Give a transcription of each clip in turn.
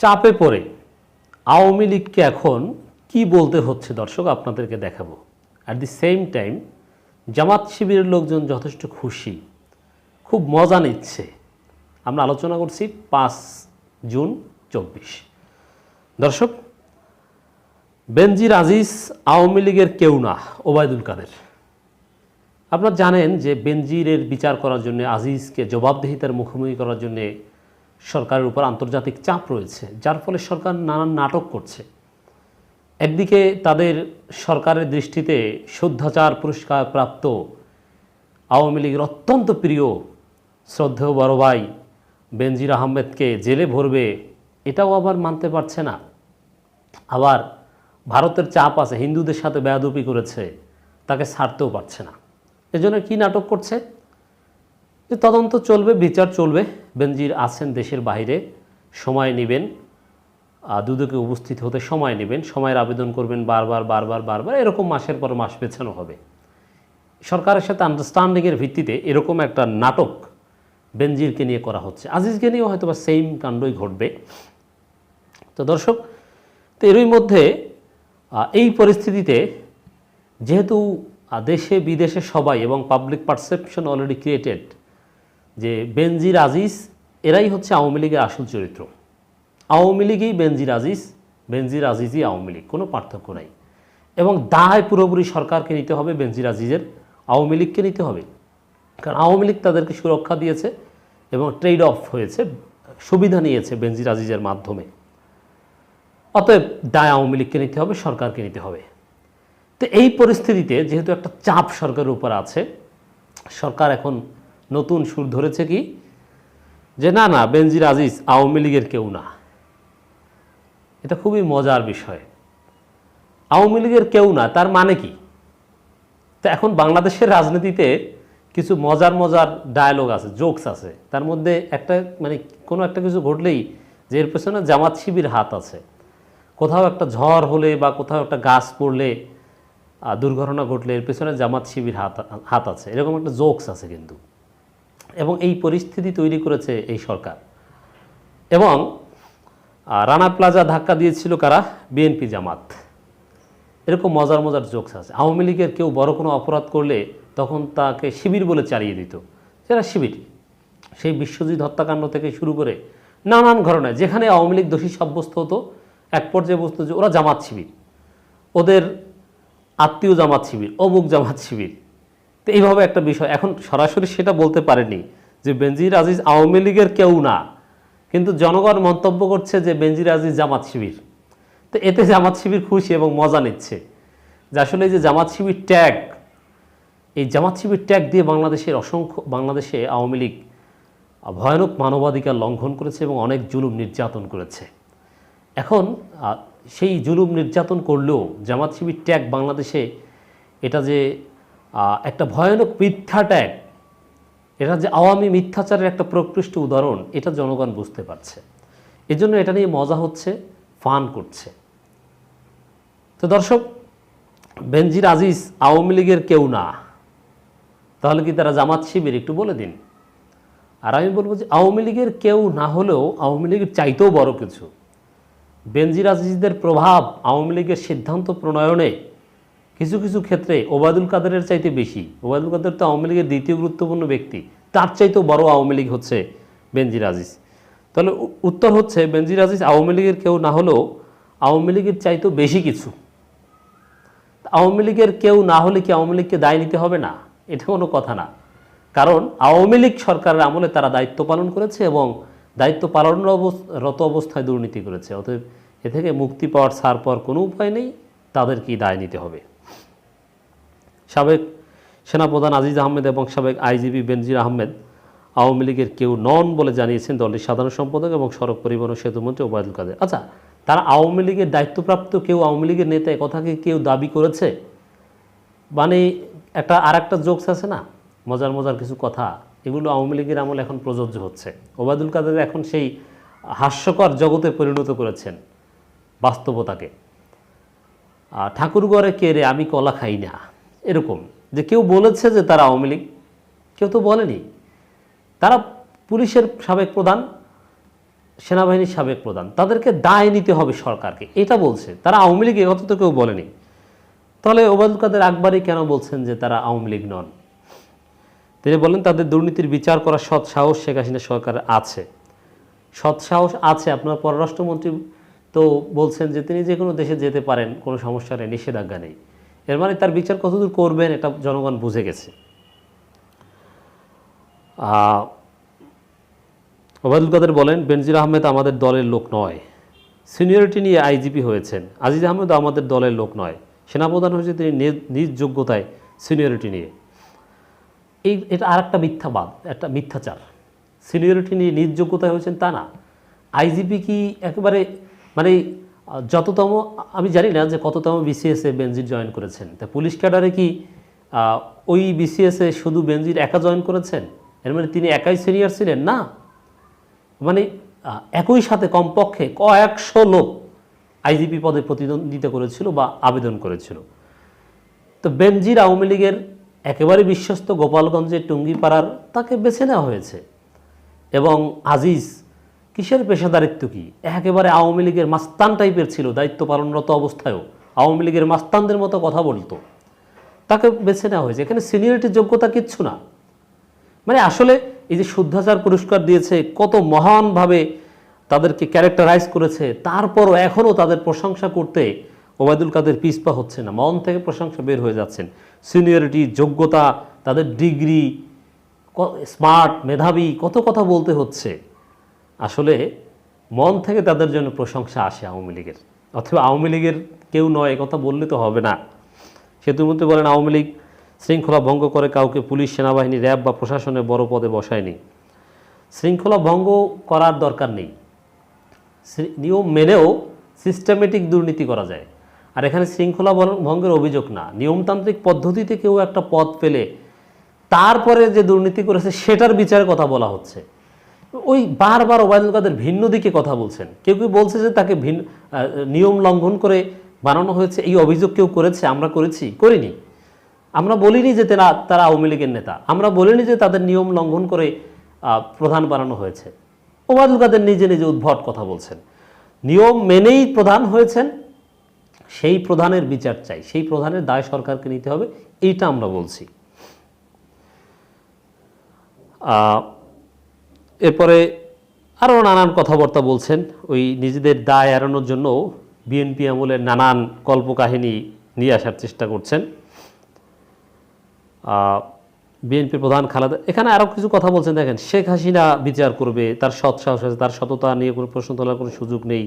চাপে পড়ে। আওয়ামী লীগকে এখন কি বলতে হচ্ছে দর্শক, আপনাদেরকে দেখাবো। At the same time Jamaat শিবিরের লোকজন যথেষ্ট খুশি, খুব মজা নিচ্ছে। আমরা আলোচনা করছি পাঁচ জুন চব্বিশ। দর্শক, বেনজির আজিজ আওয়ামী লীগের কেউ না, ওবায়দুল কাদের। আপনারা জানেন যে বেনজিরের বিচার করার জন্য আজিজকে জবাবদিহিতার মুখোমুখি করার জন্য সরকারের উপর আন্তর্জাতিক চাপ রয়েছে, যার ফলে সরকার নানান নাটক করছে। একদিকে তাদের সরকারের দৃষ্টিতে শুদ্ধাচার পুরস্কার প্রাপ্ত আওয়ামী লীগের অত্যন্ত প্রিয় শ্রদ্ধেয় বড় ভাই বেনজির আহমেদকে জেলে ভরবে, এটাও আবার মানতে পারছে না। আবার ভারতের চাপ আছে, হিন্দুদের সাথে বেয়াদুপি করেছে, তাকে ছাড়তেও পারছে না। এজন্য কি নাটক করছে? যে তদন্ত চলবে, বিচার চলবে বেনজির আছেন দেশের বাইরে, সময় নেবেন দুদকে উপস্থিত হতে সময় নেবেন, সময়ের আবেদন করবেন বারবার বারবার বারবার, এরকম মাসের পর মাস পেছানো হবে। সরকারের সাথে আন্ডারস্ট্যান্ডিংয়ের ভিত্তিতে এরকম একটা নাটক বেনজিরকে নিয়ে করা হচ্ছে। আজিজকে নিয়েও হয়তো বা সেম কাণ্ডই ঘটবে। তো দর্শক, তো এরই মধ্যে এই পরিস্থিতিতে যেহেতু দেশে বিদেশে সবাই এবং পাবলিক পারসেপশন অলরেডি ক্রিয়েটেড যে বেনজির আজিজ, এরাই হচ্ছে আওয়ামী লীগের আসল চরিত্র। আওয়ামী লীগই বেনজির আজিজ, বেনজির আজিজই আওয়ামী লীগ, কোনো পার্থক্য নাই। এবং দায় পুরোপুরি সরকারকে নিতে হবে, বেনজির আজিজের, আওয়ামী লীগকে নিতে হবে। কারণ আওয়ামী লীগ তাদেরকে সুরক্ষা দিয়েছে এবং ট্রেড অফ হয়েছে, সুবিধা নিয়েছে বেনজির আজিজের মাধ্যমে। অতএব দায় আওয়ামী লীগকে নিতে হবে, সরকারকে নিতে হবে। তো এই পরিস্থিতিতে যেহেতু একটা চাপ সরকারের উপর আছে, সরকার এখন নতুন সুর ধরেছে কি? যে না না, বেনজির আজিজ আওয়ামী লীগের কেউ না। এটা খুবই মজার বিষয়। আওয়ামী লীগের কেউ না, তার মানে কি? তো এখন বাংলাদেশের রাজনীতিতে কিছু মজার মজার ডায়ালগ আছে জোকস আছে। তার মধ্যে একটা মানে কোনো একটা কিছু ঘটলেই যে এর পেছনে জামাত শিবির হাত আছে। কোথাও একটা ঝড় হলে বা কোথাও একটা গাছ পড়লে দুর্ঘটনা ঘটলে এর পেছনে জামাত শিবির হাত হাত আছে। এরকম একটা জোকস আছে কিন্তু। এবং এই পরিস্থিতি তৈরি করেছে এই সরকার। এবং রানা প্লাজা ধাক্কা দিয়েছিল কারা? বিএনপি জামাত। এরকম মজার মজার জোকস আছে। আওয়ামী লীগের কেউ বড় কোনো অপরাধ করলে তখন তাকে শিবির বলে চালিয়ে দিত। সেটা শিবির, সেই বিশ্বজিৎ হত্যাকাণ্ড থেকে শুরু করে নানান ঘটনায়, যেখানে আওয়ামী লীগ দোষী সাব্যস্ত হতো, এক পর্যায়ে বুঝতো যে ওরা জামাত শিবির। ওদের আত্মীয় জামাত শিবির, অমুক জামাত শিবির। তো এইভাবে একটা বিষয়। এখন সরাসরি সেটা বলতে পারেনি যে বেনজির আজিজ আওয়ামী লীগের কেউ না, কিন্তু জনগণ মন্তব্য করছে যে বেনজির আজিজ জামাত শিবির। তো এতে জামাত শিবির খুশি এবং মজা নিচ্ছে। যে আসলে যে জামাত শিবির ট্যাগ, এই জামাত শিবির ট্যাগ দিয়ে বাংলাদেশের অসংখ্য, বাংলাদেশে আওয়ামী লীগ ভয়ানক মানবাধিকার লঙ্ঘন করেছে এবং অনেক জুলুম নির্যাতন করেছে। এখন সেই জুলুম নির্যাতন করলেও জামাত শিবির ট্যাগ বাংলাদেশে, এটা যে একটা ভয়ানক মিথ্যা ট্যাগ। এটা যে আওয়ামী মিথ্যাচারের একটা প্রকৃষ্ট উদাহরণ, এটা জনগণ বুঝতে পারছে। এজন্য এটা নিয়ে মজা হচ্ছে, ফান করছে। তো দর্শক, বেনজির আজিজ আওয়ামী লীগের কেউ না। তাহলে কি তারা জামাত শিবির একটু বলে দিন? আর আমি বলব যে আওয়ামী লীগের কেউ না হলেও আওয়ামী লীগের চাইতেও বড় কিছু। বেনজির আজিজদের প্রভাব আওয়ামী লীগের সিদ্ধান্ত প্রণয়নে কিছু কিছু ক্ষেত্রে ওবায়দুল কাদেরের চাইতে বেশি, ওবায়দুল কাদের তো আওয়ামী লীগের দ্বিতীয় গুরুত্বপূর্ণ ব্যক্তি, তার চাইতেও বড় আওয়ামী লীগ হচ্ছে বেনজির আজিজ। তাহলে উত্তর হচ্ছে বেনজির আজিজ আওয়ামী লীগের কেউ না হলেও আওয়ামী লীগের চাইতেও বেশি কিছু। আওয়ামী লীগের কেউ না হলে কি আওয়ামী লীগকে দায় নিতে হবে না? এটা কোনো কথা না। কারণ আওয়ামী লীগ সরকারের আমলে তারা দায়িত্ব পালন করেছে এবং দায়িত্ব পালনের অবস- রত অবস্থায় দুর্নীতি করেছে, অতএব এ থেকে মুক্তি পাওয়ার, ছাড় পাওয়ার কোনো উপায় নেই, তাদেরকেই দায় নিতে হবে। সাবেক সেনাপ্রধান আজিজ আহমেদ এবং সাবেক আইজিবি বেনজির আহমেদ আওয়ামী লীগের কেউ নন বলে জানিয়েছেন দলটির সাধারণ সম্পাদক এবং সড়ক পরিবহন ও সেতুমন্ত্রী ওবায়দুল কাদের। আচ্ছা তারা আওয়ামী লীগের দায়িত্বপ্রাপ্ত কেউ আওয়ামী লীগের নেতা কথাকে কেউ দাবি করেছে? মানে একটা আর একটা জোকস আছে না? মজার মজার কিছু কথা। এগুলো আওয়ামী লীগের আমল এখন প্রযোজ্য হচ্ছে। ওবায়দুল কাদের এখন সেই হাস্যকর জগতে পরিণত করেছেন বাস্তবতাকে। ঠাকুরগড়ে কে রে? আমি কলা খাই না। এরকম যে কেউ বলেছে যে তারা আওয়ামী লীগ, কেউ তো বলেনি। তারা পুলিশের সাবেক প্রধান, সেনাবাহিনীর সাবেক প্রধান, তাদেরকে দায় নিতে হবে সরকারকে। এটা বলছে। তারা আওয়ামী লীগ, এ কথা তো কেউ বলেনি। তাহলে ওবায়দুল কাদের আকবরই কেন বলছেন যে তারা আওয়ামী লীগ নন? তিনি বলেন, তাদের দুর্নীতির বিচার করার সৎ সাহস শেখ হাসিনা সরকারের আছে। সৎ সাহস আছে। আপনার পররাষ্ট্রমন্ত্রী তো বলছেন যে তিনি যে কোনো দেশে যেতে পারেন, কোনো সমস্যা নেই, নিষেধাজ্ঞা নেই। এর মানে তার বিচার কতদূর করবেন এটা জনগণ বুঝে গেছে। ওবায়দুল কাদের বলেন, বেনজির আহমেদ আমাদের দলের লোক নয়। সিনিয়রিটি নিয়ে আইজিপি হয়েছেন। আজিজ আহমেদ আমাদের দলের লোক নয়। সেনাপ্রধান হয়েছে তিনি নিজ- যোগ্যতায় সিনিয়রিটি নিয়ে। এই, এটা আর একটা মিথ্যাবাদ, একটা মিথ্যাচার। সিনিয়রিটি নিয়ে নিজ যোগ্যতায় হয়েছেন তা না। আইজিপি কি একেবারে মানে যততম, আমি জানি না যে কততম বিসিএসে বেনজির জয়েন করেছেন। তা পুলিশ ক্যাডারে কি ওই বিসিএসে শুধু বেনজির একা জয়েন করেছেন? এর মানে তিনি একাই সিনিয়র ছিলেন? না। মানে একই সাথে কমপক্ষে কয়েকশো লোক আইজিপি পদে প্রতিদ্বন্দ্বিতা করেছিল বা আবেদন করেছিল। তো বেনজির আওয়ামী লীগের একেবারে বিশ্বস্ত গোপালগঞ্জের টুঙ্গিপাড়ার তাকে বেছে নেওয়া হয়েছে। এবং আজিজ কিসের পেশাদারিত্ব কি? একেবারে আওয়ামী লীগের মাস্তান টাইপের ছিল দায়িত্ব পালনরত অবস্থায়ও। আওয়ামী লীগের মাস্তানদের মতো কথা বলতো। তাকে বেছে নেওয়া হয়েছে। এখানে সিনিয়রিটির যোগ্যতা কিচ্ছু না। মানে আসলে এই যে শুদ্ধাচার পুরস্কার দিয়েছে, কত মহানভাবে তাদেরকে ক্যারেক্টারাইজ করেছে, তারপরও এখনও তাদের প্রশংসা করতে ওবায়দুল কাদের পিসপা হচ্ছে না। মন থেকে প্রশংসা বের হয়ে যাচ্ছেন। সিনিয়রিটি, যোগ্যতা, তাদের ডিগ্রি স্মার্ট মেধাবী, কত কথা বলতে হচ্ছে। আসলে মন থেকে তাদের জন্য প্রশংসা আসে আওয়ামী লীগের। অথবা আওয়ামী লীগের কেউ নয় কথা বললে তো হবে না। মধ্যে বলেন, আওয়ামী লীগ শৃঙ্খলা ভঙ্গ করে কাউকে পুলিশ, সেনাবাহিনী, র্যাব বা প্রশাসনের বড় পদে বসায়নি। শৃঙ্খলা ভঙ্গ করার দরকার নেই। নিয়ম মেনেও সিস্টেমেটিক দুর্নীতি করা যায়। আর এখানে শৃঙ্খলা ভঙ্গের অভিযোগ না। নিয়মতান্ত্রিক পদ্ধতিতে কেউ একটা পদ পেলে তারপরে যে দুর্নীতি করেছে, সেটার বিচারের কথা বলা হচ্ছে। ওই বারবার ওবায়দুল কাদের ভিন্ন দিকে কথা বলছেন। কেউ কেউ বলছে যে তাকে ভিন্ন নিয়ম লঙ্ঘন করে বানানো হয়েছে, এই অভিযোগ কেউ করেছে, আমরা করেছি, করিনি। আমরা বলিনি যে তারা তারা আওয়ামী লীগের নেতা। আমরা বলিনি যে তাদের নিয়ম লঙ্ঘন করে প্রধান বানানো হয়েছে। ওবায়দুল কাদের নিজে নিজে উদ্ভট কথা বলছেন। নিয়ম মেনেই প্রধান হয়েছেন, সেই প্রধানের বিচার চাই, সেই প্রধানের দায় সরকারকে নিতে হবে, এইটা আমরা বলছি। এরপরে আরও নানান কথাবার্তা বলছেন। ওই নিজেদের দায় এড়ানোর জন্য বিএনপি আমলের নানান কল্পকাহিনী নিয়ে আসার চেষ্টা করছেন। বিএনপি প্রধান খালেদা এখানে আরও কিছু কথা বলছেন। দেখেন, শেখ হাসিনা বিচার করবে, তার সৎ সাহস আছে, তার সততা নিয়ে কোনো প্রশ্ন তোলার কোনো সুযোগ নেই।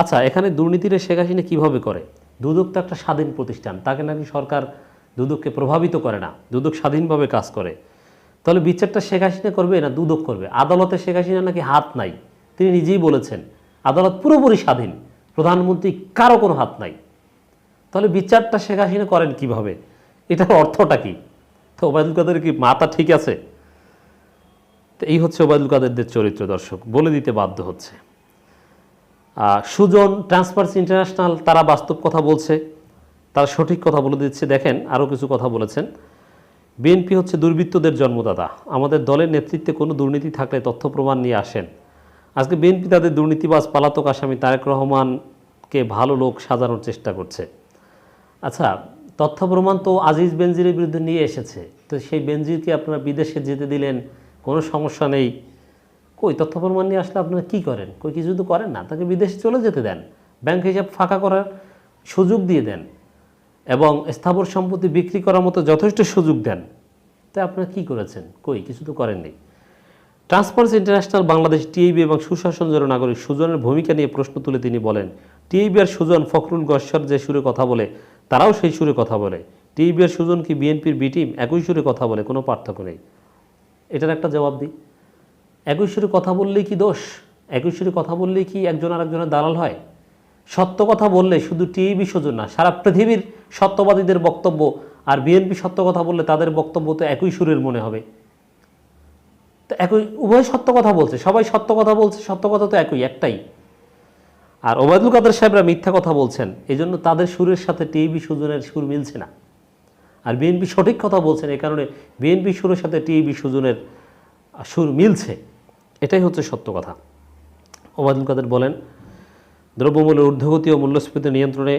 আচ্ছা এখানে দুর্নীতিরে শেখ হাসিনা কীভাবে করে? দুদক তো একটা স্বাধীন প্রতিষ্ঠান, তাকে নাকি সরকার দুদককে প্রভাবিত করে না, দুদক স্বাধীনভাবে কাজ করে। তাহলে বিচারটা শেখ হাসিনা করবে না দুদক করবে? আদালতে শেখ হাসিনা নাকি হাত নাই? তিনি নিজেই বলেছেন, আদালত পুরোপুরি স্বাধীন, প্রধানমন্ত্রী কারও কোনো হাত নাই। তাহলে বিচারটা শেখ হাসিনা করেন কীভাবে? এটার অর্থটা কি? তো ওবায়দুল কাদের কি মাথা ঠিক আছে? তো এই হচ্ছে ওবায়দুল কাদেরদের চরিত্র, দর্শক, বলে দিতে বাধ্য হচ্ছে। সুজন ট্রান্সপারেন্সি ইন্টারন্যাশনাল, তারা বাস্তব কথা বলছে, তারা সঠিক কথা বলে দিচ্ছে। দেখেন আরও কিছু কথা বলেছেন। বিএনপি হচ্ছে দুর্বৃত্তদের জন্মদাতা। আমাদের দলের নেতৃত্বে কোনো দুর্নীতি থাকলে তথ্য প্রমাণ নিয়ে আসেন। আজকে বিএনপি তাদের দুর্নীতিবাজ পালাতক আসামি তারেক রহমানকে ভালো লোক সাজানোর চেষ্টা করছে। আচ্ছা তথ্য প্রমাণ তো আজিজ বেনজিরের বিরুদ্ধে নিয়ে এসেছে। তো সেই বেনজিরকে আপনারা বিদেশে যেতে দিলেন? কোনো সমস্যা নেই। কই, তথ্য প্রমাণ নিয়ে আসলে আপনারা কী করেন? কই, কিছু তো করেন না। তাকে বিদেশে চলে যেতে দেন। ব্যাংক হিসাব ফাঁকা করার সুযোগ দিয়ে দেন। এবং স্থাবর সম্পত্তি বিক্রি করার মতো যথেষ্ট সুযোগ দেন তাই আপনারা কী করেছেন? কই? কিছু তো করেননি। ট্রান্সপারেন্সি ইন্টারন্যাশনাল বাংলাদেশ টিআইবি এবং সুশাসন জন্য নাগরিক সুজনের ভূমিকা নিয়ে প্রশ্ন তুলে তিনি বলেন টিআইবি আর সুজন ফখরুল গশ্বর যে সুরে কথা বলে, তারাও সেই সুরে কথা বলে। টিআইবি আর সুজন কি বিএনপির বি টিম একই সুরে কথা বলে, কোনো পার্থক্য নেই। এটার একটা জবাব দিই। একই সুরে কথা বললেই কি দোষ? একই সুরে কথা বললেই কি একজন আরেকজনের দালাল হয়? সত্য কথা বললে শুধু টিভি সুজন না, সারা পৃথিবীর সত্যবাদীদের বক্তব্য আর বিএনপি সত্য কথা বললে তাদের বক্তব্য তো একই সুরের মনে হবে। তো একই, উভয় সত্য কথা বলছে, সবাই সত্য কথা বলছে, সত্য কথা তো একই, একটাই। আর ওবায়দুল কাদের সাহেবরা মিথ্যা কথা বলছেন এই জন্য তাদের সুরের সাথে টিভি সুজনের সুর মিলছে না। আর বিএনপি সঠিক কথা বলছেন এই কারণে বিএনপি সুরের সাথে টিভি সুজনের সুর মিলছে। এটাই হচ্ছে সত্য কথা। ওবায়দুল কাদের বলেন দ্রব্যমূল্যের ঊর্ধ্বগতি ও মূল্যস্ফীতি নিয়ন্ত্রণে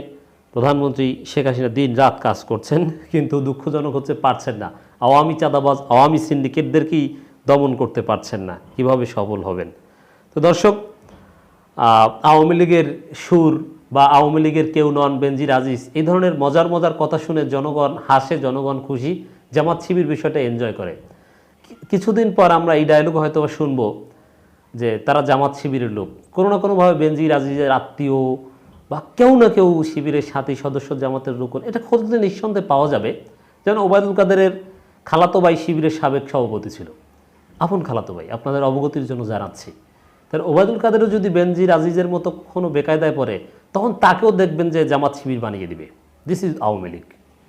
প্রধানমন্ত্রী শেখ হাসিনা দিন রাত কাজ করছেন, কিন্তু দুঃখজনক হচ্ছে পারছেন না। আওয়ামী চাঁদাবাজ, আওয়ামী সিন্ডিকেটদেরকেই দমন করতে পারছেন না। কীভাবে সফল হবেন? তো দর্শক আওয়ামী লীগের সুর বা আওয়ামী লীগের কেউ নন বেনজির আজিজ এই ধরনের মজার মজার কথা শুনে জনগণ হাসে, জনগণ খুশি, জামাত শিবির বিষয়টা এনজয় করে। কিছুদিন পর আমরা এই ডায়লগ হয়তো শুনব। যে তারা জামাত শিবিরের লোক। কোনো না কোনোভাবে বেনজির আজিজের আত্মীয় বা কেউ না কেউ শিবিরের সাথী সদস্য জামাতের লোক এটা খুঁজলে নিঃসন্দেহে পাওয়া যাবে। যেন ওবায়দুল কাদেরের খালাতো ভাই শিবিরের সাবেক সভাপতি ছিল। আপন খালাতো ভাই, আপনাদের অবগতির জন্য জানাচ্ছি। তাহলে ওবায়দুল কাদেরও যদি বেনজির আজিজের মতো কোনো বেকায়দায় পড়ে, তখন তাকেও দেখবেন যে জামাত শিবির বানিয়ে দিবে। This is Awami League.